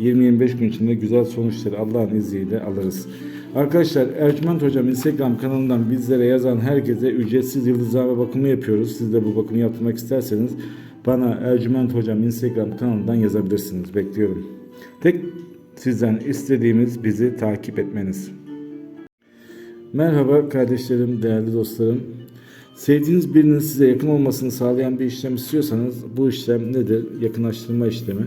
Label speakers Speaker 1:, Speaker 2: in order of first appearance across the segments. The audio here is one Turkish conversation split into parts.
Speaker 1: 20-25 gün içinde güzel sonuçları Allah'ın izniyle alırız. Arkadaşlar Ercüment Hocam Instagram kanalından bizlere yazan herkese ücretsiz yıldızlama bakımı yapıyoruz. Siz de bu bakımı yaptırmak isterseniz bana Ercüment Hocam Instagram kanalından yazabilirsiniz. Bekliyorum. Tek sizden istediğimiz bizi takip etmeniz. Merhaba kardeşlerim, değerli dostlarım. Sevdiğiniz birinin size yakın olmasını sağlayan bir işlem istiyorsanız bu işlem nedir? Yakınlaştırma işlemi.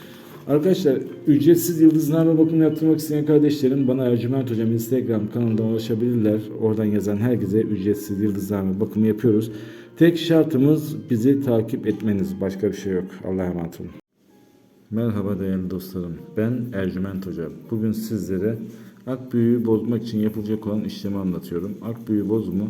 Speaker 1: Arkadaşlar ücretsiz yıldızname bakımı yaptırmak isteyen kardeşlerim bana Ercüment Hocam Instagram kanalından ulaşabilirler. Oradan yazan herkese ücretsiz yıldızname bakımı yapıyoruz. Tek şartımız bizi takip etmeniz. Başka bir şey yok. Allah'a emanet olun. Merhaba değerli dostlarım. Ben Ercüment Hoca. Bugün sizlere ak büyüğü bozmak için yapılacak olan işlemi anlatıyorum. Ak büyüğü bozumu